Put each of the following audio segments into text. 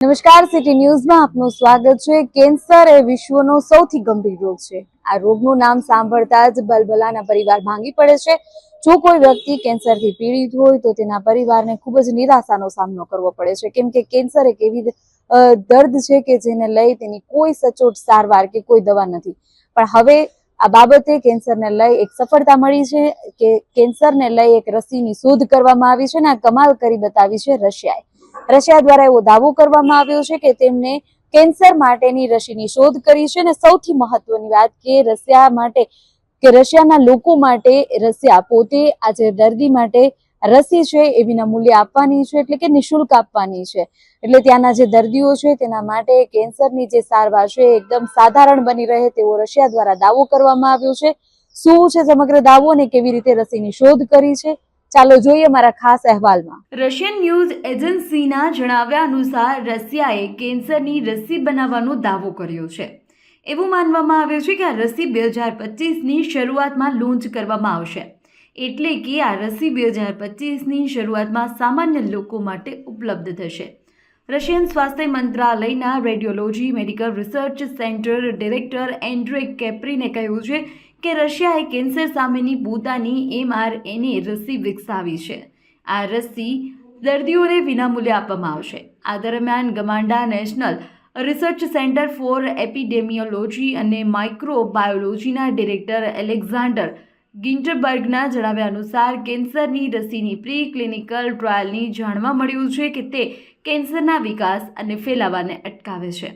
નમસ્કાર સિટી ન્યૂઝમાં આપનું સ્વાગત છે. કેન્સર એ વિશ્વનો સૌથી ગંભીર રોગ છે. આ રોગનું નામ સાંભળતા જ બલબલાના પરિવાર ભાંગી પડે છે. જો કોઈ વ્યક્તિ કેન્સરથી પીડિત હોય, તો તેના પરિવારને ખૂબ જ નિરાશાનો સામનો કરવો પડે છે. કેમ કે કેન્સર એક એવી દર્દ છે કે જેને લઈ તેની કોઈ સચોટ સારવાર કે કોઈ દવા નથી. પણ હવે આ બાબતે કેન્સરને લઈ એક સફળતા મળી છે કે કેન્સરને લઈ એક રસીની શોધ કરવામાં આવી છે અને આ કમાલ કરી બતાવી છે રશિયાએ. રશિયા દ્વારા એવો દાવો કરવામાં આવ્યો છે કે તેમને કેન્સર માટેની રસીની શોધ કરી છે અને સૌથી મહત્વની વાત કે રશિયા માટે કે રશિયાના લોકો માટે રશિયા પોતે આજે દર્દી માટે રસી છે એ વિના મૂલ્ય આપવાની છે એટલે કે નિઃશુલ્ક આપવાની છે. એટલે ત્યાંના જે દર્દીઓ છે તેના માટે કેન્સરની જે સારવાર છે એકદમ સાધારણ બની રહે તેવો રશિયા દ્વારા દાવો કરવામાં આવ્યો છે. શું છે સમગ્ર દાવો અને કેવી રીતે રસીની શોધ કરી છે? ચાલો જોઈએ મારા ખાસ અહેવાલમાં. રશિયન ન્યૂઝ એજન્સીના જણાવ્યા અનુસાર રશિયાએ કેન્સરની રસી બનાવવાનો દાવો કર્યો છે. એવું માનવામાં આવે છે કે આ રસી બે હજાર પચીસની શરૂઆતમાં લોન્ચ કરવામાં આવશે. એટલે કે આ રસી બે હજાર પચીસની શરૂઆતમાં સામાન્ય લોકો માટે ઉપલબ્ધ થશે. રશિયન સ્વાસ્થ્ય મંત્રાલયના radiology medical research centre director Andrey કેપ્રીને કહ્યું છે કે રશિયાએ કેન્સર સામેની પોતાની એમઆરએનએ રસી વિકસાવી છે. આ રસી દર્દીઓને વિનામૂલ્યે આપવામાં આવશે. આ દરમિયાન ગમાન્ડા national research centre for epidemiology અને માઇક્રોબાયોલોજીના ડિરેક્ટર એલેક્ઝાન્ડર ગિન્ટરબર્ગના જણાવ્યા અનુસાર, કેન્સરની રસીની પ્રી ક્લિનિકલ ટ્રાયલની જાણવા મળ્યું છે કે તે કેન્સરના વિકાસ અને ફેલાવાને અટકાવે છે.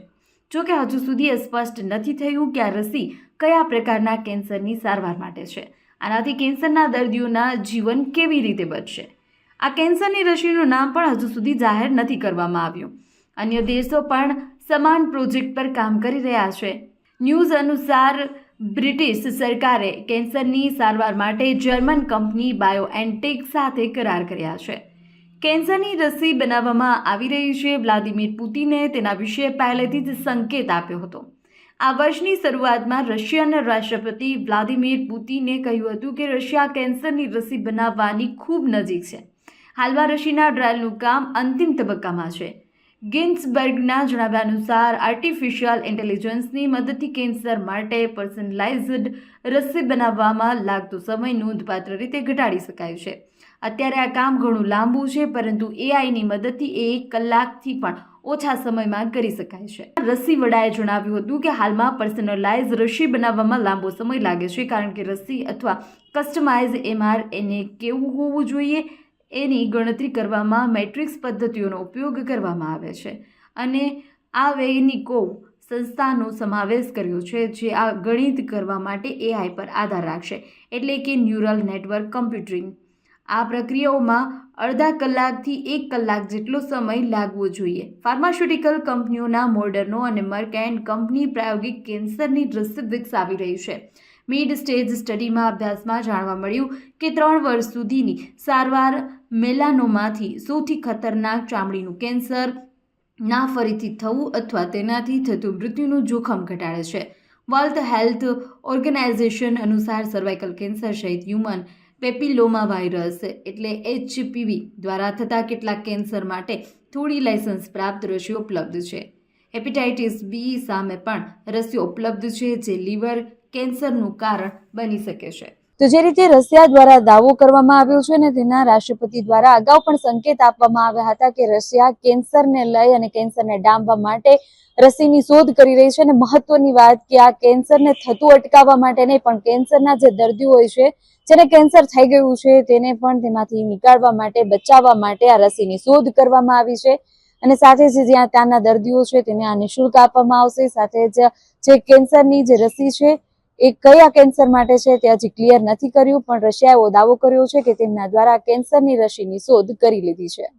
જો કે હજુ સુધી એ સ્પષ્ટ નથી થયું કે આ રસી કયા પ્રકારના કેન્સરની સારવાર માટે છે. આનાથી કેન્સરના દર્દીઓના જીવન કેવી રીતે બચશે? આ કેન્સરની રસીનું નામ પણ હજુ સુધી જાહેર નથી કરવામાં આવ્યું. અન્ય દેશો પણ સમાન પ્રોજેક્ટ પર કામ કરી રહ્યા છે. ન્યૂઝ અનુસાર બ્રિટિશ સરકારે કેન્સરની સારવાર માટે જર્મન કંપની બાયોએનટેક સાથે કરાર કર્યા છે. કેન્સરની રસી બનાવવામાં આવી રહી છે. વ્લાદિમીર પુતિને તેના વિશે પહેલેથી જ સંકેત આપ્યો હતો. આ વર્ષની શરૂઆતમાં રશિયાના રાષ્ટ્રપતિ વ્લાદિમીર પુતિને કહ્યું હતું કે રશિયા કેન્સરની રસી બનાવવાની ખૂબ નજીક છે. હાલમાં રસીના ટ્રાયલનું કામ અંતિમ તબક્કામાં છે. ગિન્સબર્ગના જણાવ્યા અનુસાર આર્ટિફિશિયલ ઇન્ટેલિજન્સની મદદથી કેન્સર માટે પર્સનલાઇઝડ રસી બનાવવામાં લાગતો સમય નોંધપાત્ર રીતે ઘટાડી શકાય છે. અત્યારે આ કામ ઘણું લાંબુ છે, પરંતુ એઆઈની મદદથી એ એક કલાકથી પણ ઓછા સમયમાં કરી શકાય છે. રસી વડાએ જણાવ્યું હતું કે હાલમાં પર્સનલાઇઝ રસી બનાવવામાં લાંબો સમય લાગે છે, કારણ કે રસી અથવા કસ્ટમાઇઝ એમઆર એને કેવું હોવું જોઈએ? એની ગણતરી કરવામાં મેટ્રિક્સ પદ્ધતિઓનો ઉપયોગ કરવામાં આવે છે. અને આ વૈજ્ઞાનિકો સંસ્થાનો સમાવેશ કર્યો છે જે આ ગણિત કરવા માટે એઆઈ પર આધાર રાખશે. એટલે કે ન્યુરલ નેટવર્ક કમ્પ્યુટિંગ. આ પ્રક્રિયાઓમાં અડધા કલાકથી એક કલાક જેટલો સમય લાગવો જોઈએ. ફાર્માસ્યુટિકલ કંપનીઓના મોડર્નો અને મર્ક એન્ડ કંપની પ્રાયોગિક કેન્સરની રસી વિકસાવી રહી છે. મિડ સ્ટેજ સ્ટડીમાં અભ્યાસમાં જાણવા મળ્યું કે ત્રણ વર્ષ સુધીની સારવાર મેલાનોમાંથી સૌથી ખતરનાક ચામડીનું કેન્સર ના ફરીથી થવું અથવા તેનાથી થતું મૃત્યુનું જોખમ ઘટાડે છે. વર્લ્ડ હેલ્થ ઓર્ગેનાઇઝેશન અનુસાર સર્વાઇકલ કેન્સર સહિત હ્યુમન પેપિલોમા વાયરસ એટલે એચપીવી દ્વારા થતા કેટલાક કેન્સર માટે થોડી લાયસન્સ પ્રાપ્ત રસીઓ ઉપલબ્ધ છે. હેપેટાઇટિસ બી સામે પણ રસીઓ ઉપલબ્ધ છે જે લીવર કેન્સરનું કારણ બની શકે છે. તો જે રીતે રશિયા દ્વારા દાવો કરવામાં આવ્યો છે ને તેના રાષ્ટ્રપતિ દ્વારા અગાઉ પણ સંકેત આપવામાં આવ્યા હતા કે રશિયા કેન્સરને લઈ અને કેન્સરને ડામવા માટે રસીની શોધ કરી રહી છે અને મહત્વની વાત કે આ કેન્સરને થતું અટકાવવા માટે નહીં, પણ કેન્સરના જે દર્દીઓ હોય છે, જેને કેન્સર થઈ ગયું છે, તેને પણ તેમાંથી નીકાળવા માટે, બચાવવા માટે આ રસીની શોધ કરવામાં આવી છે. અને સાથે જ જ્યાં ત્યાંના દર્દીઓ છે, તેને આ નિઃશુલ્ક આપવામાં આવશે. સાથે જ જે કેન્સરની જે રસી છે એ કયા કેન્સર માટે છે તે હજી ક્લિયર નથી કર્યું, પણ રશિયાએ એવો દાવો કર્યો છે કે તેમના દ્વારા કેન્સરની રસીની શોધ કરી લીધી છે.